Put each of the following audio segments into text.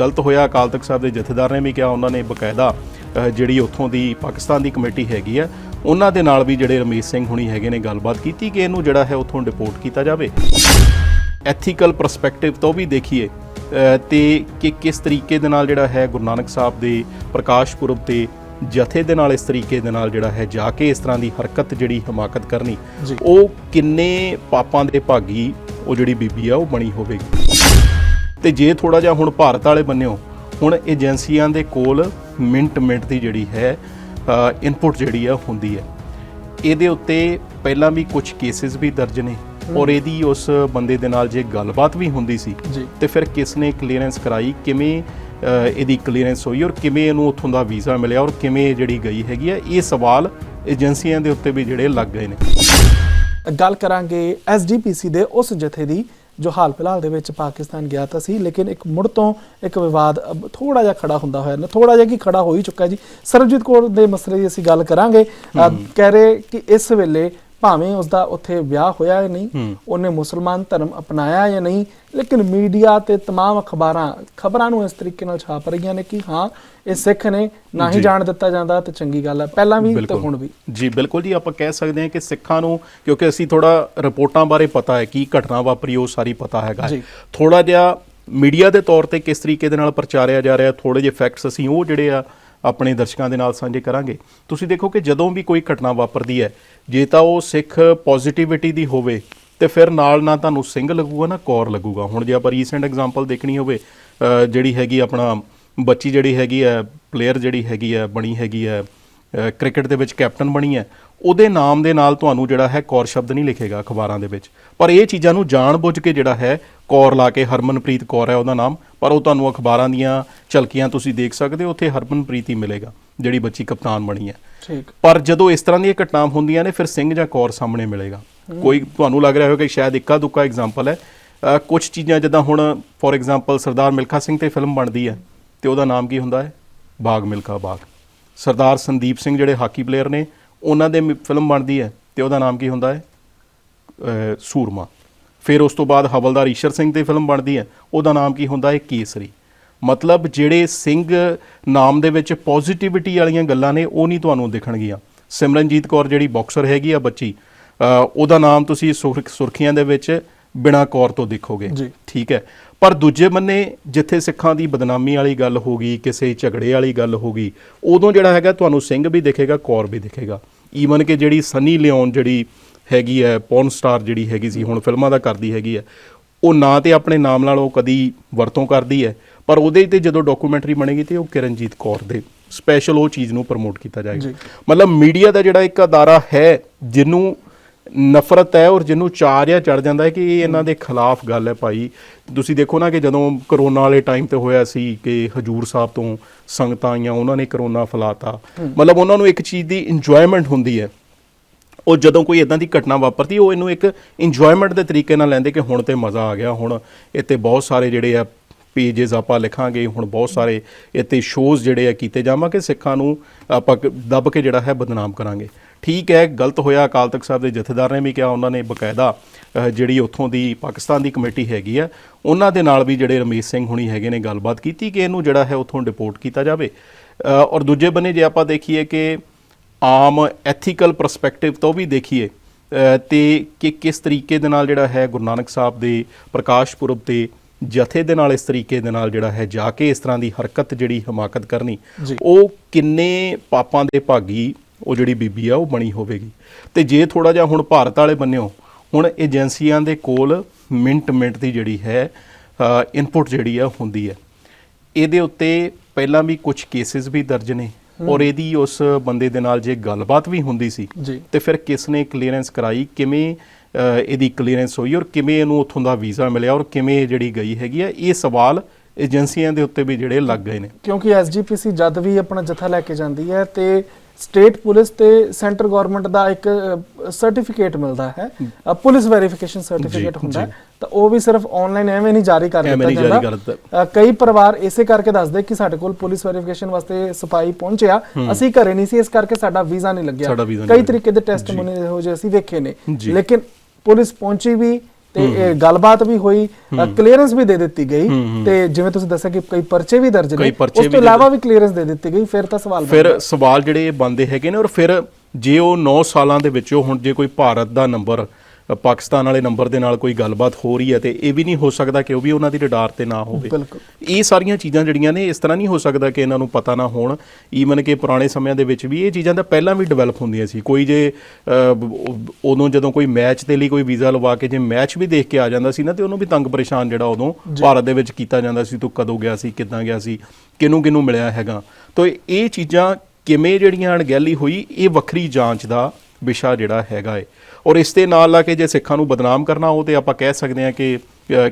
ਗਲਤ ਹੋਇਆ। ਅਕਾਲ ਤਖਤ ਸਾਹਿਬ ਦੇ ਜਥੇਦਾਰ ਨੇ ਵੀ ਕਿਹਾ ਉਹਨਾਂ ਨੇ ਬਕਾਇਦਾ ਜਿਹੜੀ ਉੱਥੋਂ ਦੀ ਪਾਕਿਸਤਾਨ ਦੀ ਕਮੇਟੀ ਹੈਗੀ ਆ ਉਹਨਾਂ ਦੇ ਨਾਲ ਵੀ ਜਿਹੜੇ ਰਮੇਸ਼ ਸਿੰਘ ਹੁਣੀ ਹੈਗੇ ਨੇ ਗੱਲਬਾਤ ਕੀਤੀ ਕਿ ਇਹਨੂੰ ਜਿਹੜਾ ਹੈ ਉੱਥੋਂ ਡਿਪੋਰਟ ਕੀਤਾ ਜਾਵੇ। ਐਥੀਕਲ ਪਰਸਪੈਕਟਿਵ ਤੋਂ ਵੀ ਦੇਖੀਏ ਤੇ ਕਿ ਕਿਸ ਤਰੀਕੇ ਦੇ ਨਾਲ ਜਿਹੜਾ ਹੈ ਗੁਰੂ ਨਾਨਕ ਸਾਹਿਬ ਦੇ ਪ੍ਰਕਾਸ਼ ਪੁਰਬ ਤੇ ਜਥੇ ਦੇ ਨਾਲ ਇਸ ਤਰੀਕੇ ਦੇ ਨਾਲ ਜਿਹੜਾ ਹੈ ਜਾ ਕੇ ਇਸ ਤਰ੍ਹਾਂ ਦੀ ਹਰਕਤ ਜਿਹੜੀ ਹਮਾਕਤ ਕਰਨੀ। ਉਹ ਕਿੰਨੇ ਪਾਪਾਂ ਦੇ ਭਾਗੀ ਉਹ ਜਿਹੜੀ ਬੀਬੀ ਆ ਉਹ ਬਣੀ ਹੋਵੇਗੀ। ਤੇ ਜੇ ਥੋੜਾ ਜਿਹਾ ਹੁਣ ਭਾਰਤ ਵਾਲੇ ਬੰਨਿਓ ਹੁਣ ਏਜੰਸੀਆਂ ਦੇ ਕੋਲ ਮਿੰਟ ਮਿੰਟ ਦੀ ਜਿਹੜੀ ਹੈ ਇਨਪੁਟ ਜਿਹੜੀ ਆ ਹੁੰਦੀ ਹੈ। ਇਹਦੇ ਉੱਤੇ ਪਹਿਲਾਂ ਵੀ ਕੁਝ ਕੇਸਿਸ ਵੀ ਦਰਜ ਨੇ ਔਰ ਇਹਦੀ ਉਸ ਬੰਦੇ ਦੇ ਨਾਲ ਜੇ ਗੱਲਬਾਤ ਵੀ ਹੁੰਦੀ ਸੀ ਤੇ ਫਿਰ ਕਿਸ ਨੇ ਕਲੀਅਰੈਂਸ ਕਰਾਈ ਕਿਵੇਂ ਇਹਦੀ ਕਲੀਅਰੈਂਸ ਹੋਈ ਔਰ ਕਿਵੇਂ ਇਹਨੂੰ ਉੱਥੋਂ ਦਾ ਵੀਜ਼ਾ ਮਿਲਿਆ ਔਰ ਕਿਵੇਂ ਜਿਹੜੀ ਗਈ ਹੈਗੀ ਹੈ ਇਹ ਸਵਾਲ ਏਜੰਸੀਆਂ ਦੇ ਉੱਤੇ ਵੀ ਜਿਹੜੇ ਲੱਗ ਗਏ ਨੇ। ਗੱਲ ਕਰਾਂਗੇ ਐਸਜੀਪੀਸੀ ਦੇ ਉਸ ਜਥੇ ਦੀ ਜੋ ਹਾਲ ਫਿਲਹਾਲ ਦੇ ਵਿੱਚ ਪਾਕਿਸਤਾਨ ਗਿਆ ਤਾਂ ਸੀ ਲੇਕਿਨ ਇੱਕ ਮੁੜ ਤੋਂ ਇੱਕ ਵਿਵਾਦ ਥੋੜਾ ਜਿਹਾ ਖੜਾ ਹੁੰਦਾ ਹੋਇਆ ਨਾ ਥੋੜਾ ਜਿਹਾ ਕੀ ਖੜਾ ਹੋ ਹੀ ਚੁੱਕਾ ਜੀ। ਸਰਬਜੀਤ ਕੌਰ ਦੇ ਮਸਲੇ ਦੀ ਅਸੀਂ ਗੱਲ ਕਰਾਂਗੇ। ਕਹਿ ਰਹੇ ਕਿ ਇਸ ਵੇਲੇ ਭਾਵੇਂ ਉਸ ਦਾ ਉੱਥੇ ਵਿਆਹ ਹੋਇਆ ਹੈ ਨਹੀਂ ਹੂੰ। ਉਹਨੇ ਮੁਸਲਮਾਨ ਧਰਮ ਅਪਣਾਇਆ ਜਾਂ ਨਹੀਂ ਲੇਕਿਨ ਮੀਡੀਆ ਤੇ तमाम ਅਖਬਾਰਾਂ ਖਬਰਾਂ ਨੂੰ ਇਸ ਤਰੀਕੇ ਨਾਲ ਛਾਪ ਰਹੀਆਂ ਨੇ ਕਿ ਹਾਂ ਇਹ ਸਿੱਖ ਨੇ ਨਾ ਹੀ ਜੀ। ਜਾਣ ਦਿੱਤਾ ਜਾਂਦਾ ਤੇ ਚੰਗੀ ਗੱਲ ਹੈ ਪਹਿਲਾਂ ਵੀ ਤੇ ਬਿਲਕੁਲ। ਹੁਣ ਵੀ ਜੀ ਬਿਲਕੁਲ ਜੀ ਆਪਾਂ ਕਹਿ ਸਕਦੇ ਹਾਂ ਕਿ ਸਿੱਖਾਂ ਨੂੰ ਕਿਉਂਕਿ ਅਸੀਂ ਥੋੜਾ ਰਿਪੋਰਟਾਂ ਬਾਰੇ ਪਤਾ ਹੈ ਕੀ ਘਟਨਾ ਵਾਪਰੀ ਉਹ ਸਾਰੀ ਪਤਾ ਹੈਗਾ ਜੀ। ਥੋੜਾ ਜਿਹਾ ਮੀਡੀਆ ਦੇ ਤੌਰ ਤੇ ਕਿਸ ਤਰੀਕੇ ਦੇ ਨਾਲ ਪ੍ਰਚਾਰਿਆ ਜਾ ਰਿਹਾ ਥੋੜੇ ਜਿਹੇ ਫੈਕਟਸ ਅਸੀਂ ਉਹ ਜਿਹੜੇ ਆ ਆਪਣੇ ਦਰਸ਼ਕਾਂ ਦੇ ਨਾਲ ਸਾਂਝੇ ਕਰਾਂਗੇ। ਤੁਸੀਂ ਦੇਖੋ ਕਿ ਜਦੋਂ ਵੀ ਕੋਈ ਘਟਨਾ ਵਾਪਰਦੀ ਹੈ, ਜੇ ਤਾਂ ਉਹ ਸਿੱਖ ਪੋਜ਼ਿਟਿਵਿਟੀ ਦੀ ਹੋਵੇ, ਤੇ ਫਿਰ ਨਾਲ ਨਾ ਤੁਹਾਨੂੰ ਸਿੰਘ ਲੱਗੂਗਾ, ਨਾ ਕੌਰ ਲੱਗੂਗਾ। ਹੁਣ ਜੇ ਆਪਾਂ ਰੀਸੈਂਟ ਐਗਜ਼ਾਮਪਲ ਦੇਖਣੀ ਹੋਵੇ ਜਿਹੜੀ ਹੈਗੀ ਆਪਣਾ ਬੱਚੀ ਜਿਹੜੀ ਹੈਗੀ ਹੈ ਪਲੇਅਰ ਜਿਹੜੀ ਹੈਗੀ ਹੈ, ਬਣੀ ਹੈਗੀ ਹੈ ਕ੍ਰਿਕਟ ਦੇ ਵਿੱਚ ਕੈਪਟਨ ਬਣੀ ਹੈ, ਉਹਦੇ ਨਾਮ ਦੇ ਨਾਲ ਤੁਹਾਨੂੰ ਜਿਹੜਾ ਹੈ ਕੌਰ ਸ਼ਬਦ ਨਹੀਂ ਲਿਖੇਗਾ ਅਖਬਾਰਾਂ ਦੇ ਵਿੱਚ। ਪਰ ਇਹ ਚੀਜ਼ਾਂ ਨੂੰ ਜਾਣ ਬੁੱਝ ਕੇ ਜਿਹੜਾ ਹੈ, ਕੌਰ ਲਾ ਕੇ ਹਰਮਨਪ੍ਰੀਤ ਕੌਰ ਹੈ ਉਹਦਾ ਨਾਮ। ਪਰ ਉਹ ਤੁਹਾਨੂੰ ਅਖਬਾਰਾਂ ਦੀਆਂ ਝਲਕੀਆਂ ਤੁਸੀਂ ਦੇਖ ਸਕਦੇ ਹੋ ਉੱਥੇ ਹਰਮਨਪ੍ਰੀਤ ਹੀ ਮਿਲੇਗਾ ਜਿਹੜੀ ਬੱਚੀ ਕਪਤਾਨ ਬਣੀ ਹੈ। ਠੀਕ। ਪਰ ਜਦੋਂ ਇਸ ਤਰ੍ਹਾਂ ਦੀਆਂ ਘਟਨਾਵਾਂ ਹੁੰਦੀਆਂ ਨੇ ਫਿਰ ਸਿੰਘ ਜਾਂ ਕੌਰ ਸਾਹਮਣੇ ਮਿਲੇਗਾ। ਕੋਈ ਤੁਹਾਨੂੰ ਲੱਗ ਰਿਹਾ ਹੋਵੇਗਾ ਕਿ ਸ਼ਾਇਦ ਇੱਕਾ ਦੁੱਕਾ ਐਗਜ਼ਾਮਪਲ ਹੈ। ਕੁਝ ਚੀਜ਼ਾਂ ਜਿੱਦਾਂ ਹੁਣ ਫੋਰ ਐਗਜ਼ਾਮਪਲ ਸਰਦਾਰ ਮਿਲਖਾ ਸਿੰਘ ਤੇ ਫਿਲਮ ਬਣਦੀ ਹੈ ਤੇ ਉਹਦਾ ਨਾਮ ਕੀ ਹੁੰਦਾ ਹੈ? ਬਾਗ ਮਿਲਖਾ ਬਾਗ। ਸਰਦਾਰ ਸੰਦੀਪ ਸਿੰਘ ਜਿਹੜੇ ਹਾਕੀ ਪਲੇਅਰ ਨੇ ਉਹਨਾਂ ਦੇ ਫਿਲਮ ਬਣਦੀ ਹੈ ਤੇ ਉਹਦਾ ਨਾਮ ਕੀ ਹੁੰਦਾ ਹੈ? ਸੂਰਮਾ। ਫਿਰ ਉਸ ਤੋਂ ਬਾਅਦ ਹਵਲਦਾਰ ਈਸ਼ਰ ਸਿੰਘ ਤੇ ਫਿਲਮ ਬਣਦੀ ਹੈ। ਉਹਦਾ ਨਾਮ ਕੀ ਹੁੰਦਾ ਹੈ? ਕੇਸਰੀ। ਮਤਲਬ ਜਿਹੜੇ ਸਿੰਘ ਨਾਮ ਦੇ ਵਿੱਚ ਪੋਜ਼ਿਟਿਵਿਟੀ ਵਾਲੀਆਂ ਗੱਲਾਂ ਨੇ ਉਹ ਨਹੀਂ ਤੁਹਾਨੂੰ ਦਿਖਣਗੀਆਂ। ਸਿਮਰਨਜੀਤ ਕੌਰ ਜਿਹੜੀ ਬਾਕਸਰ ਹੈਗੀ ਆ ਬੱਚੀ ਉਹਦਾ ਨਾਮ ਤੁਸੀਂ ਸੁਰਖ- ਸੁਰਖੀਆਂ ਦੇ ਵਿੱਚ ਬਿਨਾ ਕੌਰ ਤੋਂ ਦੇਖੋਗੇ। ਠੀਕ ਹੈ। ਪਰ ਦੂਜੇ ਬੰਨੇ ਜਿੱਥੇ ਸਿੱਖਾਂ ਦੀ ਬਦਨਾਮੀ ਵਾਲੀ ਗੱਲ ਹੋ ਗਈ ਕਿਸੇ ਝਗੜੇ ਵਾਲੀ ਗੱਲ ਹੋ ਗਈ ਉਦੋਂ ਜਿਹੜਾ ਹੈਗਾ ਤੁਹਾਨੂੰ ਸਿੰਘ ਵੀ ਦਿਖੇਗਾ ਕੌਰ ਵੀ ਦਿਖੇਗਾ। ਈਵਨ ਕਿ ਜਿਹੜੀ ਸਨੀ ਲਿਓਨ ਜਿਹੜੀ ਹੈਗੀ ਹੈ ਪੌਰਨ ਸਟਾਰ ਜਿਹੜੀ ਹੈਗੀ ਸੀ ਹੁਣ ਫਿਲਮਾਂ ਦਾ ਕਰਦੀ ਹੈਗੀ ਹੈ। ਉਹ ਨਾਂ ਤੇ ਆਪਣੇ ਨਾਮ ਨਾਲ ਉਹ ਕਦੀ ਵਰਤੋਂ ਕਰਦੀ ਹੈ ਪਰ ਉਹਦੇ ਤੇ ਜਦੋਂ ਡਾਕੂਮੈਂਟਰੀ ਬਣੇਗੀ ਤੇ ਉਹ ਕਿਰਨਜੀਤ ਕੌਰ ਦੇ ਸਪੈਸ਼ਲ ਉਹ ਚੀਜ਼ ਨੂੰ ਪ੍ਰਮੋਟ ਕੀਤਾ ਜਾਏਗਾ। ਮਤਲਬ ਮੀਡੀਆ ਦਾ ਜਿਹੜਾ ਇੱਕ ਅਦਾਰਾ ਹੈ ਜਿਹਨੂੰ ਨਫ਼ਰਤ ਹੈ ਔਰ ਜਿਹਨੂੰ ਚਾਰ ਜਾਂ ਚੜ ਜਾਂਦਾ ਹੈ ਕਿ ਇਹ ਇਹਨਾਂ ਦੇ ਖਿਲਾਫ ਗੱਲ ਹੈ ਭਾਈ। ਤੁਸੀਂ ਦੇਖੋ ਨਾ ਕਿ ਜਦੋਂ ਕਰੋਨਾ ਵਾਲੇ ਟਾਈਮ ਤੇ ਹੋਇਆ ਸੀ ਕਿ ਹਜੂਰ ਸਾਹਿਬ ਤੋਂ ਸੰਗਤਾਂ ਆਈਆਂ ਉਹਨਾਂ ਨੇ ਕਰੋਨਾ ਫੈਲਾਤਾ। ਮਤਲਬ ਉਹਨਾਂ ਨੂੰ ਇੱਕ ਚੀਜ਼ ਦੀ ਇੰਜੋਇਮੈਂਟ ਹੁੰਦੀ ਹੈ। ਉਹ ਜਦੋਂ ਕੋਈ ਇਦਾਂ ਦੀ ਘਟਨਾ ਵਾਪਰਦੀ ਉਹ ਇਹਨੂੰ ਇੱਕ ਇੰਜੋਇਮੈਂਟ ਦੇ ਤਰੀਕੇ ਨਾਲ ਲੈਂਦੇ ਕਿ ਹੁਣ ਤੇ ਮਜ਼ਾ ਆ ਗਿਆ, ਹੁਣ ਇੱਥੇ ਬਹੁਤ ਸਾਰੇ ਜਿਹੜੇ ਆ ਪੇजेस ਆਪਾਂ ਲਿਖਾਂਗੇ, ਹੁਣ ਬਹੁਤ ਸਾਰੇ ਇੱਥੇ ਸ਼ੋਜ਼ ਜਿਹੜੇ ਆ ਕੀਤੇ ਜਾਵਾਂਗੇ, ਸਿੱਖਾਂ ਨੂੰ ਆਪਾਂ ਕ- ਦੱਬ ਕੇ ਜਿਹੜਾ ਹੈ ਬਦਨਾਮ ਕਰਾਂਗੇ। ਠੀਕ ਹੈ, ਗਲਤ ਹੋਇਆ, ਅਕਾਲ ਤਖਤ ਸਾਹਿਬ ਦੇ ਜਥੇਦਾਰ ਨੇ ਵੀ ਕਿਹਾ, ਉਹਨਾਂ ਨੇ ਬਕਾਇਦਾ ਜਿਹੜੀ ਉੱਥੋਂ ਦੀ ਪਾਕਿਸਤਾਨ ਦੀ ਕਮੇਟੀ ਹੈਗੀ ਆ, ਉਹਨਾਂ ਦੇ ਨਾਲ ਵੀ ਜਿਹੜੇ ਰਮੇਸ਼ ਸਿੰਘ ਹੁਣੀ ਹੈਗੇ ਨੇ ਗੱਲਬਾਤ ਕੀਤੀ ਕਿ ਇਹਨੂੰ ਜਿਹੜਾ ਹੈ ਉੱਥੋਂ ਡਿਪੋਰਟ ਕੀਤਾ ਜਾਵੇ। ਔਰ ਦੂਜੇ ਬੰਨੇ ਜੇ ਆਪਾਂ ਦੇਖੀਏ ਕਿ ਆਮ ਐਥੀਕਲ ਪਰਸਪੈਕਟਿਵ ਤੋਂ ਵੀ ਦੇਖੀਏ ਤੇ ਕਿ ਕਿਸ ਤਰੀਕੇ ਦੇ ਨਾਲ ਜਿਹੜਾ ਹੈ ਗੁਰੂ ਨਾਨਕ ਸਾਹਿਬ ਦੇ ਪ੍ਰਕਾਸ਼ ਪੁਰਬ ਤੇ ਜਥੇ ਦੇ ਨਾਲ ਇਸ ਤਰੀਕੇ ਦੇ ਨਾਲ ਜਿਹੜਾ ਹੈ ਜਾ ਕੇ ਇਸ ਤਰ੍ਹਾਂ ਦੀ ਹਰਕਤ ਜਿਹੜੀ ਹਮਾਕਤ ਕਰਨੀ। ਉਹ ਕਿੰਨੇ ਪਾਪਾਂ ਦੇ ਭਾਗੀ ਉਹ ਜਿਹੜੀ ਬੀਬੀ ਆ ਉਹ ਬਣੀ ਹੋਵੇਗੀ। ਤੇ ਜੇ ਥੋੜਾ ਜਿਹਾ ਹੁਣ ਭਾਰਤ ਵਾਲੇ ਬੰਨਿਓ ਹੁਣ ਏਜੰਸੀਆਂ ਦੇ ਕੋਲ ਮਿੰਟ ਮਿੰਟ ਦੀ ਜਿਹੜੀ ਹੈ ਇਨਪੁਟ ਜਿਹੜੀ ਆ ਹੁੰਦੀ ਹੈ। ਇਹਦੇ ਉੱਤੇ ਪਹਿਲਾਂ ਵੀ ਕੁਝ ਕੇਸਿਸ ਵੀ ਦਰਜ ਨੇ। ਔਰ ਇਹਦੀ ਉਸ ਬੰਦੇ ਦੇ ਨਾਲ ਜੇ ਗੱਲਬਾਤ ਵੀ ਹੁੰਦੀ ਸੀ ਤੇ ਫਿਰ ਕਿਸ ਨੇ ਕਲੀਅਰੈਂਸ ਕਰਾਈ ਕਿਵੇਂ ਇਹਦੀ ਕਲੀਅਰੈਂਸ ਹੋਈ ਔਰ ਕਿਵੇਂ ਇਹਨੂੰ ਉੱਥੋਂ ਦਾ ਵੀਜ਼ਾ ਮਿਲਿਆ ਔਰ ਕਿਵੇਂ ਜਿਹੜੀ ਗਈ ਹੈਗੀ ਆ ਇਹ ਸਵਾਲ ਏਜੰਸੀਆਂ ਦੇ ਉੱਤੇ ਵੀ ਜਿਹੜੇ ਲੱਗ ਗਏ ਨੇ। ਕਿਉਂਕਿ ਐਸਜੀਪੀਸੀ ਜਦ ਵੀ ਆਪਣਾ ਜਥਾ ਲੈ ਕੇ ਜਾਂਦੀ ਹੈ ਤੇ ਸਟੇਟ ਪੁਲਿਸ ਤੇ ਸੈਂਟਰ ਗਵਰਨਮੈਂਟ ਦਾ ਇੱਕ ਸਰਟੀਫਿਕੇਟ ਮਿਲਦਾ ਹੈ। ਪੁਲਿਸ ਵੈਰੀਫਿਕੇਸ਼ਨ ਸਰਟੀਫਿਕੇਟ ਜੀ, ਹੁੰਦਾ ਹੈ। ਜੀ। ਤਾਂ ਉਹ ਵੀ ਸਿਰਫ ਆਨਲਾਈਨ ਐਵੇਂ ਨਹੀਂ ਜਾਰੀ ਕਰ ਦਿੱਤਾ ਜਾਂਦਾ। ਕਈ ਪਰਿਵਾਰ ਇਸੇ ਕਰਕੇ ਦੱਸਦੇ ਕਿ ਸਾਡੇ ਕੋਲ ਪੁਲਿਸ ਵੈਰੀਫਿਕੇਸ਼ਨ ਵਾਸਤੇ ਸਿਪਾਹੀ ਪਹੁੰਚਿਆ। ਅਸੀਂ ਘਰੇ ਨਹੀਂ ਸੀ ਇਸ ਕਰਕੇ ਸਾਡਾ ਵੀਜ਼ਾ ਨਹੀਂ ਲੱਗਿਆ। ਕਈ। ਤਰੀਕੇ ਦੇ ਟੈਸਟਮੋਨੀ ਇਹੋ ਜਿਹੇ ਅਸੀਂ ਵੇਖੇ ਨੇ। ਜੀ। ਲੇਕਿਨ ਪੁਲਿਸ ਪਹੁੰਚੀ ਵੀ ਤੇ ਇਹ ਗੱਲਬਾਤ ਵੀ ਹੋਈ ਕਲੀਅਰੈਂਸ ਵੀ ਦੇ ਦਿੱਤੀ ਗਈ ਤੇ ਜਿਵੇਂ ਤੁਸੀਂ ਦੱਸਿਆ ਕਿ ਕਈ ਪਰਚੇ ਵੀ ਦਰਜ ਨੇ ਉਸ ਤੋਂ ਇਲਾਵਾ ਵੀ ਕਲੀਅਰੈਂਸ ਦੇ ਦਿੱਤੀ ਗਈ ਫਿਰ ਤਾਂ ਸਵਾਲ ਫਿਰ ਸਵਾਲ ਜਿਹੜੇ ਬੰਦੇ ਹੈਗੇ ਨੇ ਔਰ ਫਿਰ ਜੇ ਉਹ 9 ਸਾਲਾਂ ਦੇ ਵਿੱਚੋਂ ਹੁਣ ਜੇ ਕੋਈ ਭਾਰਤ ਦਾ ਨੰਬਰ ਪਾਕਿਸਤਾਨ ਵਾਲੇ ਨੰਬਰ ਦੇ ਨਾਲ ਕੋਈ ਗੱਲਬਾਤ ਹੋ ਰਹੀ ਹੈ ਤੇ ਇਹ ਵੀ ਨਹੀਂ ਹੋ ਸਕਦਾ ਕਿ ਉਹ ਵੀ ਉਹਨਾਂ ਦੀ ਰਡਾਰ ਤੇ ਨਾ ਹੋਵੇ। ਇਹ ਸਾਰੀਆਂ ਚੀਜ਼ਾਂ ਜਿਹੜੀਆਂ ਨੇ ਇਸ ਤਰ੍ਹਾਂ ਨਹੀਂ ਹੋ ਸਕਦਾ ਕਿ ਇਹਨਾਂ ਨੂੰ ਪਤਾ ਨਾ ਹੋਣ। ਈਵਨ ਕਿ ਪੁਰਾਣੇ ਸਮਿਆਂ ਦੇ ਵਿੱਚ ਵੀ ਇਹ ਚੀਜ਼ਾਂ ਤਾਂ ਪਹਿਲਾਂ ਵੀ ਡਿਵੈਲਪ ਹੁੰਦੀਆਂ ਸੀ। ਕੋਈ ਜੇ ਉਦੋਂ ਜਦੋਂ ਕੋਈ ਮੈਚ ਦੇ ਲਈ ਕੋਈ ਵੀਜ਼ਾ ਲਵਾ ਕੇ ਜੇ ਮੈਚ ਵੀ ਦੇਖ ਕੇ ਆ ਜਾਂਦਾ ਸੀ ਨਾ ਤੇ ਉਹਨੂੰ ਵੀ ਤੰਗ ਪਰੇਸ਼ਾਨ ਜਿਹੜਾ ਉਦੋਂ ਭਾਰਤ ਦੇ ਵਿੱਚ ਕੀਤਾ ਜਾਂਦਾ ਸੀ ਤੂੰ ਕਦੋਂ ਗਿਆ ਸੀ ਕਿੱਦਾਂ ਗਿਆ ਸੀ ਕਿਹਨੂੰ ਕਿਹਨੂੰ ਮਿਲਿਆ ਹੈਗਾ। ਤਾਂ ਇਹ ਚੀਜ਼ਾਂ ਕਿਵੇਂ ਜਿਹੜੀਆਂ ਅਣਗਹਿਲੀ ਹੋਈ ਇਹ ਵੱਖਰੀ ਜਾਂਚ ਦਾ ਵਿਸ਼ਾ ਜਿਹੜਾ ਹੈਗਾ ਏ। ਔਰ ਇਸ ਦੇ ਨਾਲ ਲਾ ਕੇ ਜੇ ਸਿੱਖਾਂ ਨੂੰ ਬਦਨਾਮ ਕਰਨਾ ਉਹ ਤੇ ਆਪਾਂ ਕਹਿ ਸਕਦੇ ਹਾਂ ਕਿ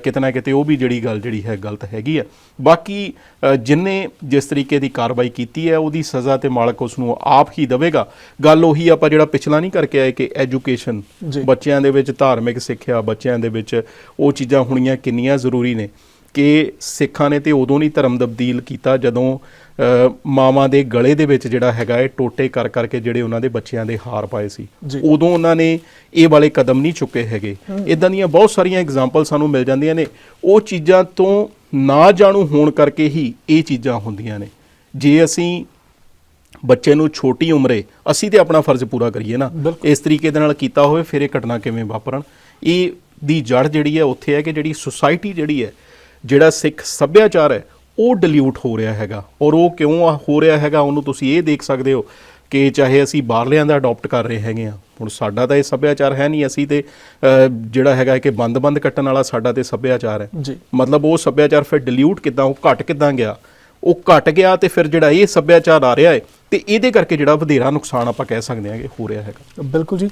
ਕਿਤੇ ਨਾ ਕਿਤੇ ਉਹ ਵੀ ਜਿਹੜੀ ਗੱਲ ਜਿਹੜੀ ਹੈ ਗਲਤ ਹੈਗੀ ਆ। ਬਾਕੀ ਅ, ਜਿਨਨੇ ਜਿਸ ਤਰੀਕੇ ਦੀ ਕਾਰਵਾਈ ਕੀਤੀ ਹੈ ਉਹਦੀ ਸਜ਼ਾ ਤੇ ਮਾਲਕ ਉਸ ਨੂੰ ਆਪ ਹੀ ਦੇਵੇਗਾ। ਗੱਲ ਉਹੀ ਆਪਾਂ ਜਿਹੜਾ ਪਿਛਲਾ ਨਹੀਂ ਕਰਕੇ ਆਏ ਕਿ ਐਜੂਕੇਸ਼ਨ। ਬੱਚਿਆਂ ਦੇ ਵਿੱਚ ਧਾਰਮਿਕ ਸਿੱਖਿਆ ਬੱਚਿਆਂ ਦੇ ਵਿੱਚ ਉਹ ਚੀਜ਼ਾਂ ਹੋਣੀਆਂ ਕਿੰਨੀਆਂ ਜ਼ਰੂਰੀ ਨੇ। ਕਿ ਸਿੱਖਾਂ ਨੇ ਤੇ ਉਦੋਂ ਨਹੀਂ ਧਰਮ ਤਬਦੀਲ ਕੀਤਾ ਜਦੋਂ ਮਾਵਾਂ ਦੇ ਗਲੇ ਦੇ ਵਿੱਚ ਜਿਹੜਾ ਹੈਗਾ ਇਹ ਟੋਟੇ ਕਰ ਕਰਕੇ ਜਿਹੜੇ ਉਹਨਾਂ ਦੇ ਬੱਚਿਆਂ ਦੇ ਹਾਰ ਪਾਏ ਸੀ। ਉਦੋਂ ਉਹਨਾਂ ਨੇ ਇਹ ਵਾਲੇ ਕਦਮ ਨਹੀਂ ਚੁੱਕੇ ਹੈਗੇ। ਇਦਾਂ ਦੀਆਂ ਬਹੁਤ ਸਾਰੀਆਂ ਐਗਜ਼ਾਮਪਲ ਸਾਨੂੰ ਮਿਲ ਜਾਂਦੀਆਂ ਨੇ। ਉਹ ਚੀਜ਼ਾਂ ਤੋਂ ਨਾ ਜਾਣੂ ਹੋਣ ਕਰਕੇ ਹੀ ਇਹ ਚੀਜ਼ਾਂ ਹੁੰਦੀਆਂ ਨੇ। ਜੇ ਅਸੀਂ ਬੱਚੇ ਨੂੰ ਛੋਟੀ ਉਮਰੇ ਅਸੀਂ ਤੇ ਆਪਣਾ ਫਰਜ਼ ਪੂਰਾ ਕਰੀਏ ਨਾ। ਇਸ ਤਰੀਕੇ ਦੇ ਨਾਲ ਕੀਤਾ ਹੋਵੇ ਫਿਰ ਇਹ ਘਟਨਾ ਕਿਵੇਂ ਵਾਪਰਨ? ਇਹ ਦੀ ਜੜ ਜਿਹੜੀ ਹੈ ਉੱਥੇ ਹੈ ਕਿ ਜਿਹੜੀ ਸੁਸਾਇਟੀ ਜਿਹੜੀ ਹੈ ਜਿਹੜਾ ਸਿੱਖ ਸੱਭਿਆਚਾਰ ਹੈ ਉਹ ਡਿਲਿਊਟ ਹੋ ਰਿਹਾ ਹੈਗਾ। ਔਰ ਉਹ ਕਿਉਂ ਹੋ ਰਿਹਾ ਹੈਗਾ ਉਹਨੂੰ ਤੁਸੀਂ ਇਹ ਦੇਖ ਸਕਦੇ ਹੋ ਕਿ ਚਾਹੇ ਅਸੀਂ ਬਾਹਰਲਿਆਂ ਦਾ ਅਡਾਪਟ ਕਰ ਰਹੇ ਹੈਗੇ ਆ ਹੁਣ ਸਾਡਾ ਤਾਂ ਇਹ ਸੱਭਿਆਚਾਰ ਹੈ ਨਹੀਂ ਅਸੀਂ ਤੇ ਜਿਹੜਾ ਹੈਗਾ ਕਿ ਬੰਦ-ਬੰਦ ਕੱਟਣ ਵਾਲਾ ਸਾਡਾ ਤੇ ਸੱਭਿਆਚਾਰ ਹੈ। ਜੀ। ਮਤਲਬ ਉਹ ਸੱਭਿਆਚਾਰ ਫਿਰ ਡਿਲਿਊਟ ਕਿਦਾਂ ਉਹ ਘਟ ਕਿਦਾਂ ਗਿਆ? ਉਹ ਘਟ ਗਿਆ ਤੇ ਫਿਰ ਜਿਹੜਾ ਇਹ ਸੱਭਿਆਚਾਰ ਆ ਰਿਹਾ ਹੈ ਤੇ ਇਹਦੇ ਕਰਕੇ ਜਿਹੜਾ ਵਧੇਰਾ ਨੁਕਸਾਨ ਆਪਾਂ ਕਹਿ ਸਕਦੇ ਹਾਂ ਕਿ ਹੋ ਰਿਹਾ ਹੈਗਾ। ਬਿਲਕੁਲ ਜੀ।